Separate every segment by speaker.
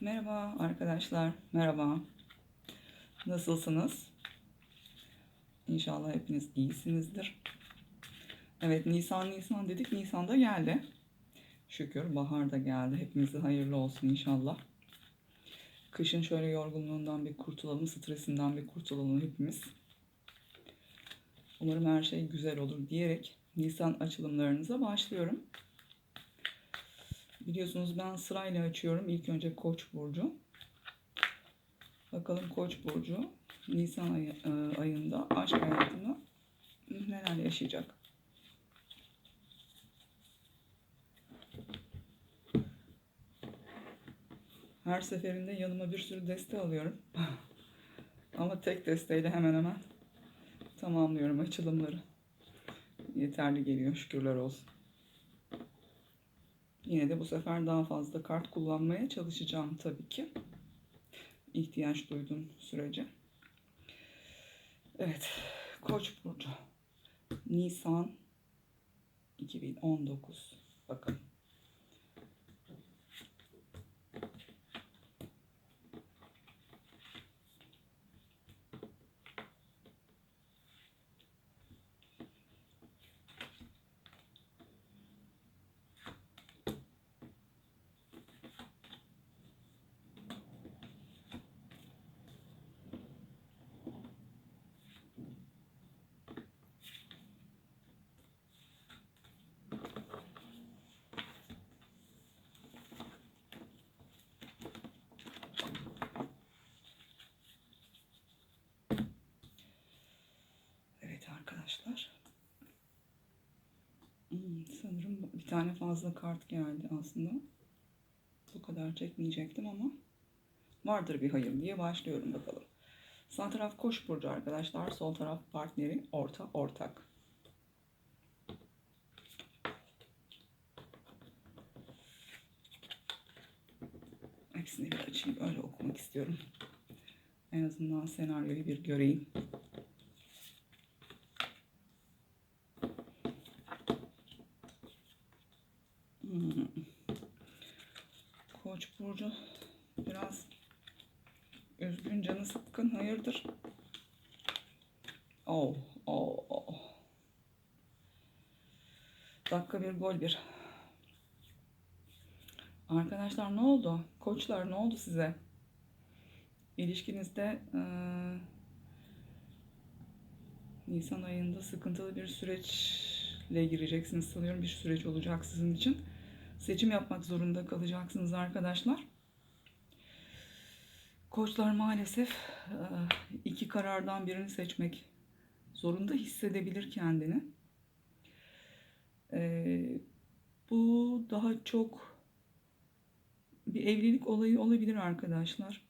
Speaker 1: Merhaba arkadaşlar, merhaba. Nasılsınız? İnşallah hepiniz iyisinizdir. Evet, Nisan Nisan dedik, Nisan da geldi. Şükür bahar da geldi. Hepimize hayırlı olsun inşallah. Kışın şöyle yorgunluğundan bir kurtulalım, stresinden bir kurtulalım hepimiz. Umarım her şey güzel olur diyerek Nisan açılımlarınıza başlıyorum. Biliyorsunuz ben sırayla açıyorum. İlk önce Koç burcu. Bakalım Koç burcu Nisan ayı, e, ayında aşk hayatında neler yaşayacak? Her seferinde yanıma bir sürü deste alıyorum. Ama tek desteyle hemen hemen tamamlıyorum açılımları. Yeterli geliyor şükürler olsun. Yine de bu sefer daha fazla kart kullanmaya çalışacağım tabii ki. İhtiyaç duyduğum sürece. Evet. Koç burcu. Nisan 2019. Bakın. Evet arkadaşlar. Hmm, sanırım bir tane fazla kart geldi aslında. Bu kadar çekmeyecektim ama vardır bir hayır diye başlıyorum bakalım. Sağ taraf koç burcu arkadaşlar. Sol taraf partneri. Orta ortak. Hepsini bir açayım. Öyle okumak istiyorum. En azından senaryoyu bir göreyim. Koç burcu biraz üzgün, canı sıkkın. Hayırdır? Oh, oh, oh. Dakika bir, gol bir. Arkadaşlar ne oldu? Koçlar ne oldu size? İlişkinizde eee, Nisan ayında sıkıntılı bir süreçle gireceksiniz sanıyorum. Bir süreç olacak sizin için. Seçim yapmak zorunda kalacaksınız arkadaşlar. Koçlar maalesef eee, iki karardan birini seçmek zorunda hissedebilir kendini. Eee, bu daha çok bir evlilik olayı olabilir arkadaşlar.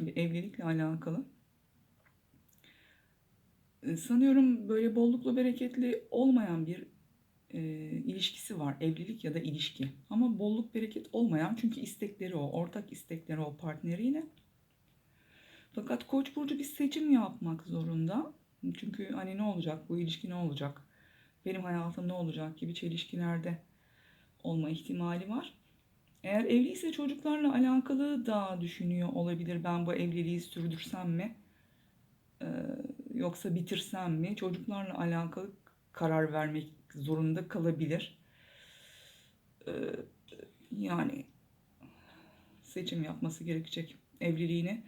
Speaker 1: Bir evlilikle alakalı. E, Sanıyorum böyle bolluklu bereketli olmayan bir e, ilişkisi var. Evlilik ya da ilişki. Ama bolluk bereket olmayan çünkü istekleri o. Ortak istekleri o partneriyle. Fakat Koç burcu bir seçim yapmak zorunda. Çünkü hani ne olacak bu ilişki ne olacak? Benim hayatım ne olacak gibi çelişkilerde olma ihtimali var. Eğer evliyse çocuklarla alakalı da düşünüyor olabilir. Ben bu evliliği sürdürsem mi? Ee, yoksa bitirsem mi? Çocuklarla alakalı karar vermek zorunda kalabilir. Ee, yani seçim yapması gerekecek evliliğini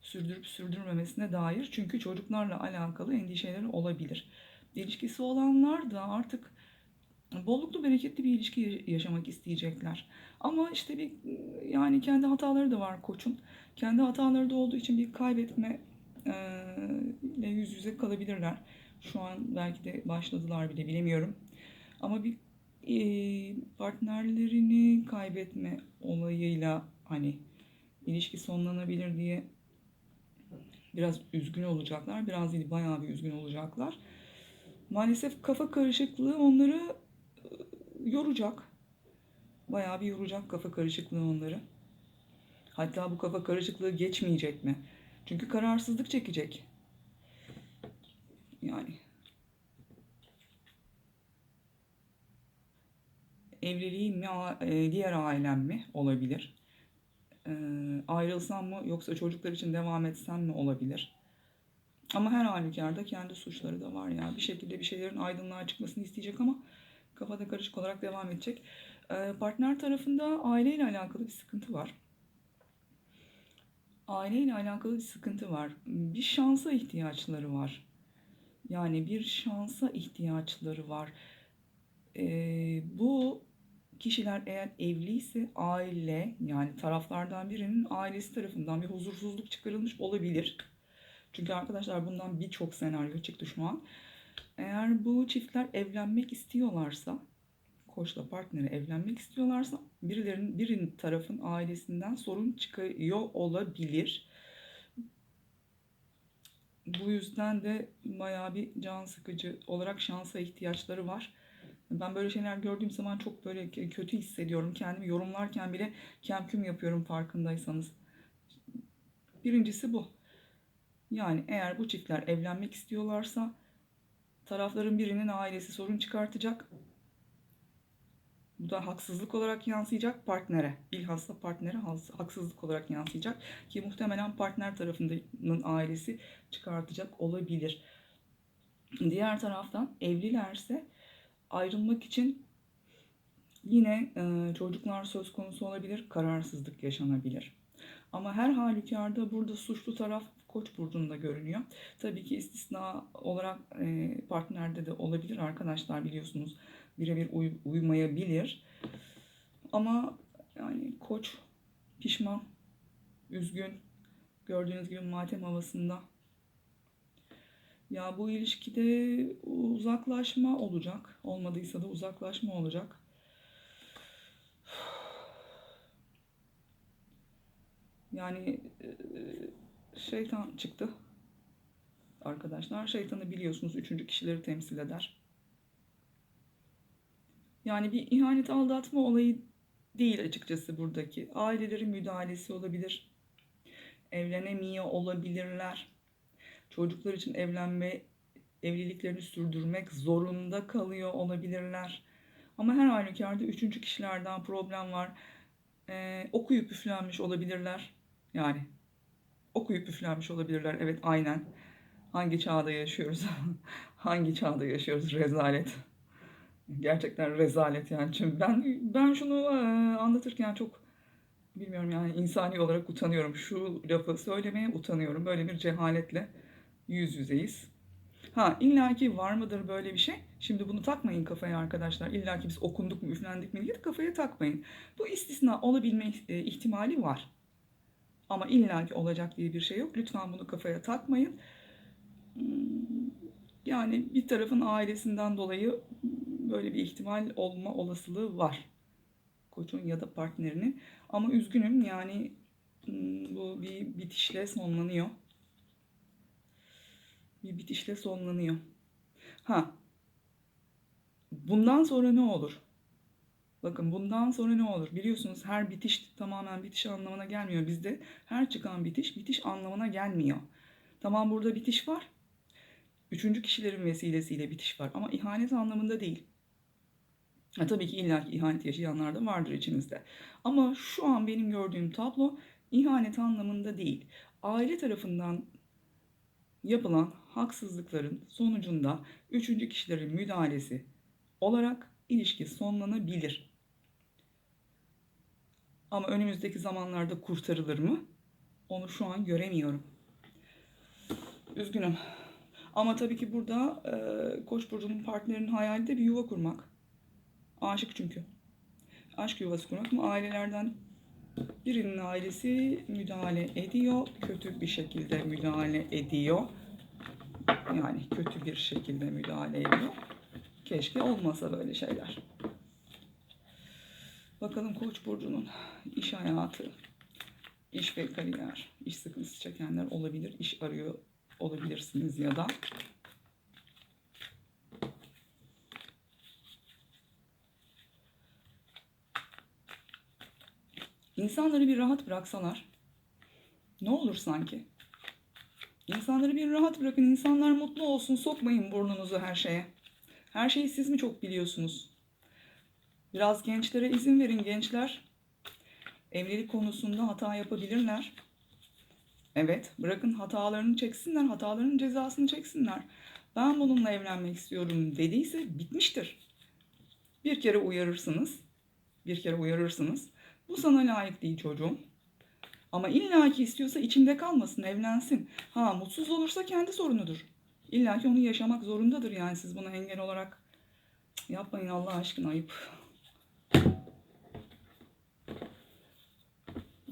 Speaker 1: sürdürüp sürdürmemesine dair. Çünkü çocuklarla alakalı endişeleri olabilir. İlişkisi olanlar da artık bolluklu bereketli bir ilişki yaşamak isteyecekler. Ama işte bir yani kendi hataları da var koçun. Kendi hataları da olduğu için bir kaybetme ile yüz yüze kalabilirler. Şu an belki de başladılar bile bilemiyorum. Ama bir e, partnerlerini kaybetme olayıyla hani ilişki sonlanabilir diye biraz üzgün olacaklar. Biraz değil bayağı bir üzgün olacaklar. Maalesef kafa karışıklığı onları e, yoracak. Bayağı bir yoracak kafa karışıklığı onları. Hatta bu kafa karışıklığı geçmeyecek mi? Çünkü kararsızlık çekecek. Yani evliliğim mi, e, diğer ailem mi olabilir? e, ayrılsam mı yoksa çocuklar için devam etsem mi olabilir. Ama her halükarda kendi suçları da var ya. Bir şekilde bir şeylerin aydınlığa çıkmasını isteyecek ama kafada karışık olarak devam edecek. E, partner tarafında aileyle alakalı bir sıkıntı var. Aileyle alakalı bir sıkıntı var. Bir şansa ihtiyaçları var. Yani bir şansa ihtiyaçları var. Ee, bu kişiler eğer evliyse aile yani taraflardan birinin ailesi tarafından bir huzursuzluk çıkarılmış olabilir. Çünkü arkadaşlar bundan birçok senaryo çıktı şu an. Eğer bu çiftler evlenmek istiyorlarsa, koçla partneri evlenmek istiyorlarsa birilerinin birinin tarafın ailesinden sorun çıkıyor olabilir. Bu yüzden de bayağı bir can sıkıcı olarak şansa ihtiyaçları var. Ben böyle şeyler gördüğüm zaman çok böyle kötü hissediyorum. Kendimi yorumlarken bile kemküm yapıyorum farkındaysanız. Birincisi bu. Yani eğer bu çiftler evlenmek istiyorlarsa tarafların birinin ailesi sorun çıkartacak. Bu da haksızlık olarak yansıyacak partnere. Bilhassa partnere haksızlık olarak yansıyacak. Ki muhtemelen partner tarafının ailesi çıkartacak olabilir. Diğer taraftan evlilerse ayrılmak için yine e, çocuklar söz konusu olabilir, kararsızlık yaşanabilir. Ama her halükarda burada suçlu taraf Koç burcunda görünüyor. Tabii ki istisna olarak e, partnerde de olabilir arkadaşlar biliyorsunuz. Birebir uy, uymayabilir. Ama yani Koç pişman, üzgün, gördüğünüz gibi matem havasında. Ya bu ilişkide uzaklaşma olacak. Olmadıysa da uzaklaşma olacak. Yani şeytan çıktı. Arkadaşlar şeytanı biliyorsunuz üçüncü kişileri temsil eder. Yani bir ihanet aldatma olayı değil açıkçası buradaki. Ailelerin müdahalesi olabilir. Evlenemiyor olabilirler. Çocuklar için evlenme, evliliklerini sürdürmek zorunda kalıyor olabilirler. Ama her halükarda üçüncü kişilerden problem var. Ee, okuyup üflenmiş olabilirler. Yani okuyup üflenmiş olabilirler. Evet aynen. Hangi çağda yaşıyoruz? Hangi çağda yaşıyoruz? Rezalet. Gerçekten rezalet yani. Çünkü ben ben şunu e, anlatırken çok bilmiyorum yani insani olarak utanıyorum. Şu lafı söylemeye utanıyorum. Böyle bir cehaletle yüz yüzeyiz. Ha illaki var mıdır böyle bir şey? Şimdi bunu takmayın kafaya arkadaşlar. İlla ki biz okunduk mu üflendik mi diye kafaya takmayın. Bu istisna olabilme e, ihtimali var. Ama illaki olacak diye bir şey yok. Lütfen bunu kafaya takmayın. Yani bir tarafın ailesinden dolayı böyle bir ihtimal olma olasılığı var. Koçun ya da partnerinin. Ama üzgünüm yani hmm, bu bir bitişle sonlanıyor. Bir bitişle sonlanıyor. Ha. Bundan sonra ne olur? Bakın bundan sonra ne olur? Biliyorsunuz her bitiş tamamen bitiş anlamına gelmiyor. Bizde her çıkan bitiş bitiş anlamına gelmiyor. Tamam burada bitiş var. Üçüncü kişilerin vesilesiyle bitiş var ama ihanet anlamında değil. Ha, tabii ki illaki ihanet yaşayanlar da vardır içinizde. Ama şu an benim gördüğüm tablo ihanet anlamında değil. Aile tarafından yapılan haksızlıkların sonucunda üçüncü kişilerin müdahalesi olarak ilişki sonlanabilir. Ama önümüzdeki zamanlarda kurtarılır mı? Onu şu an göremiyorum. Üzgünüm. Ama tabii ki burada e, Koç burcunun partnerinin hayali de bir yuva kurmak. Aşık çünkü. Aşk yuvası kurmak ama ailelerden birinin ailesi müdahale ediyor. Kötü bir şekilde müdahale ediyor. Yani kötü bir şekilde müdahale ediyor. Keşke olmasa böyle şeyler. Bakalım Koç burcunun iş hayatı, iş ve kariyer, iş sıkıntısı çekenler olabilir, iş arıyor olabilirsiniz ya da İnsanları bir rahat bıraksalar ne olur sanki? İnsanları bir rahat bırakın, insanlar mutlu olsun, sokmayın burnunuzu her şeye. Her şeyi siz mi çok biliyorsunuz? Biraz gençlere izin verin gençler. Evlilik konusunda hata yapabilirler. Evet, bırakın hatalarını çeksinler, hatalarının cezasını çeksinler. Ben bununla evlenmek istiyorum dediyse bitmiştir. Bir kere uyarırsınız. Bir kere uyarırsınız. Bu sana layık değil çocuğum. Ama illaki istiyorsa içinde kalmasın, evlensin. Ha mutsuz olursa kendi sorunudur. İlla ki onu yaşamak zorundadır yani siz buna engel olarak yapmayın Allah aşkına ayıp.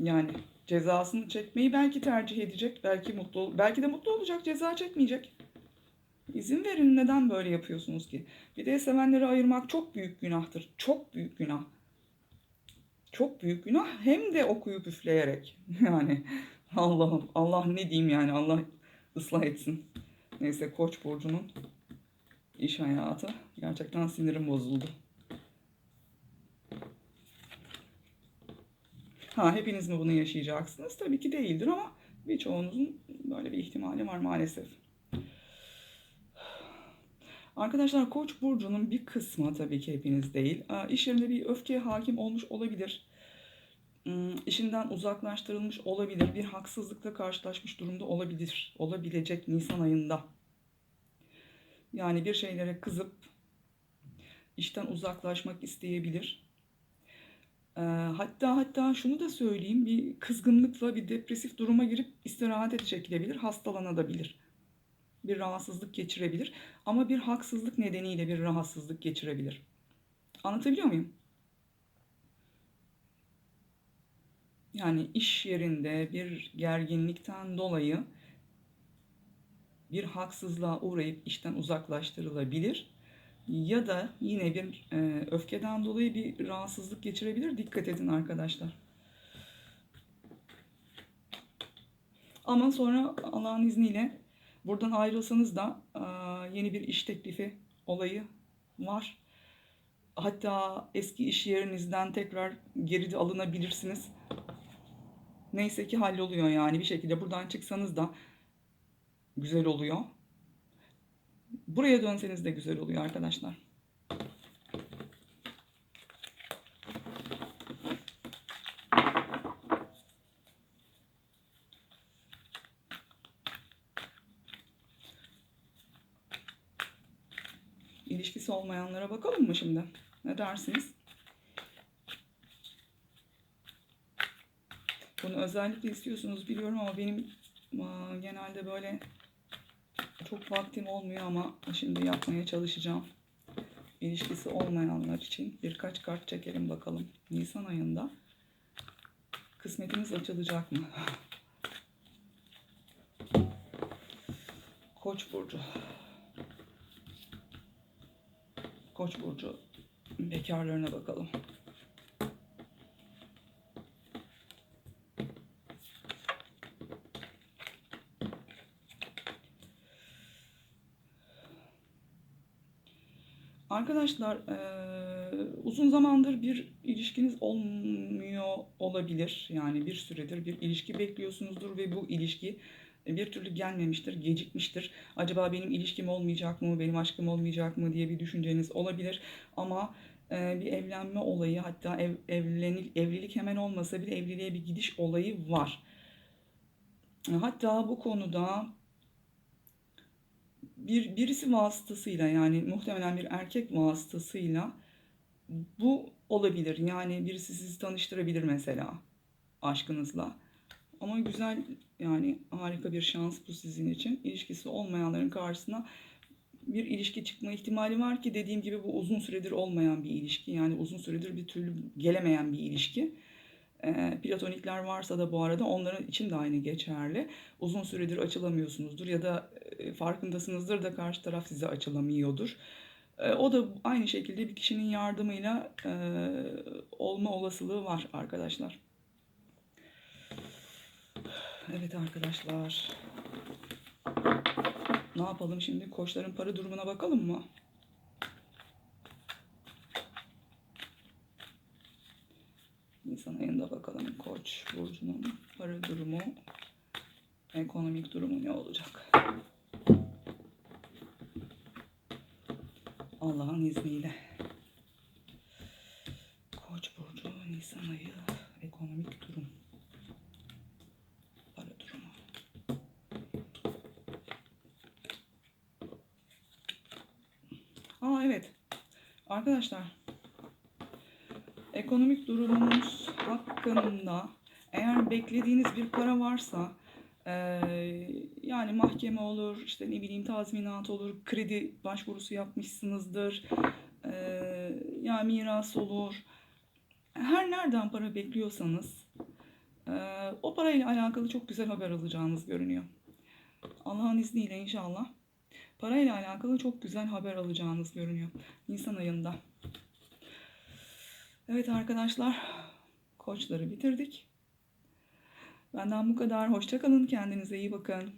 Speaker 1: Yani cezasını çekmeyi belki tercih edecek, belki mutlu belki de mutlu olacak, ceza çekmeyecek. İzin verin neden böyle yapıyorsunuz ki? Bir de sevenleri ayırmak çok büyük günahtır. Çok büyük günah. Çok büyük günah hem de okuyup üfleyerek. Yani Allah'ım Allah ne diyeyim yani Allah ıslah etsin. Neyse Koç burcunun iş hayatı gerçekten sinirim bozuldu. Ha hepiniz mi bunu yaşayacaksınız? Tabii ki değildir ama birçoğunuzun böyle bir ihtimali var maalesef. Arkadaşlar Koç burcunun bir kısmı tabii ki hepiniz değil. İş yerinde bir öfke hakim olmuş olabilir. Hmm, işinden uzaklaştırılmış olabilir. Bir haksızlıkla karşılaşmış durumda olabilir. Olabilecek Nisan ayında. Yani bir şeylere kızıp işten uzaklaşmak isteyebilir. Hatta hatta şunu da söyleyeyim. Bir kızgınlıkla bir depresif duruma girip istirahate çekilebilir. Hastalanabilir. Bir rahatsızlık geçirebilir. Ama bir haksızlık nedeniyle bir rahatsızlık geçirebilir. Anlatabiliyor muyum? Yani iş yerinde bir gerginlikten dolayı bir haksızlığa uğrayıp işten uzaklaştırılabilir. Ya da yine bir e, öfkeden dolayı bir rahatsızlık geçirebilir. Dikkat edin arkadaşlar. Ama sonra Allah'ın izniyle buradan ayrılsanız da e, yeni bir iş teklifi olayı var. Hatta eski iş yerinizden tekrar geri alınabilirsiniz. Neyse ki halloluyor yani bir şekilde buradan çıksanız da güzel oluyor. Buraya dönseniz de güzel oluyor arkadaşlar. İlişkisi olmayanlara bakalım mı şimdi? Ne dersiniz? Bunu özellikle istiyorsunuz biliyorum ama benim genelde böyle çok vaktim olmuyor ama şimdi yapmaya çalışacağım. İlişkisi olmayanlar için birkaç kart çekelim bakalım. Nisan ayında kısmetiniz açılacak mı? Koç burcu. Koç burcu bekarlarına bakalım. Arkadaşlar eee, uzun zamandır bir ilişkiniz olmuyor olabilir. Yani bir süredir bir ilişki bekliyorsunuzdur ve bu ilişki bir türlü gelmemiştir, gecikmiştir. Acaba benim ilişkim olmayacak mı, benim aşkım olmayacak mı diye bir düşünceniz olabilir. Ama eee, bir evlenme olayı hatta ev, evlenil, evlilik hemen olmasa bile evliliğe bir gidiş olayı var. Hatta bu konuda bir birisi vasıtasıyla yani muhtemelen bir erkek vasıtasıyla bu olabilir. Yani birisi sizi tanıştırabilir mesela aşkınızla. Ama güzel yani harika bir şans bu sizin için. İlişkisi olmayanların karşısına bir ilişki çıkma ihtimali var ki dediğim gibi bu uzun süredir olmayan bir ilişki. Yani uzun süredir bir türlü gelemeyen bir ilişki. Platonikler varsa da bu arada onların için de aynı geçerli. Uzun süredir açılamıyorsunuzdur ya da e, farkındasınızdır da karşı taraf size açılamıyordur. E, o da aynı şekilde bir kişinin yardımıyla e, olma olasılığı var arkadaşlar. Evet arkadaşlar. Ne yapalım şimdi? Koçların para durumuna bakalım mı? Nisan ayında bakalım Koç burcunun para durumu, ekonomik durumu ne olacak? Allah'ın izniyle. Koç burcu Nisan ayı ekonomik durum. Para durumu. Aa evet. Arkadaşlar. Ekonomik durumunuz hakkında eğer beklediğiniz bir para varsa eee, yani mahkeme olur, işte ne bileyim tazminat olur, kredi başvurusu yapmışsınızdır, eee yani miras olur. Her nereden para bekliyorsanız eee, o parayla alakalı çok güzel haber alacağınız görünüyor. Allah'ın izniyle inşallah parayla alakalı çok güzel haber alacağınız görünüyor Nisan ayında. Evet arkadaşlar, koçları bitirdik. Benden bu kadar. Hoşça kalın, kendinize iyi bakın.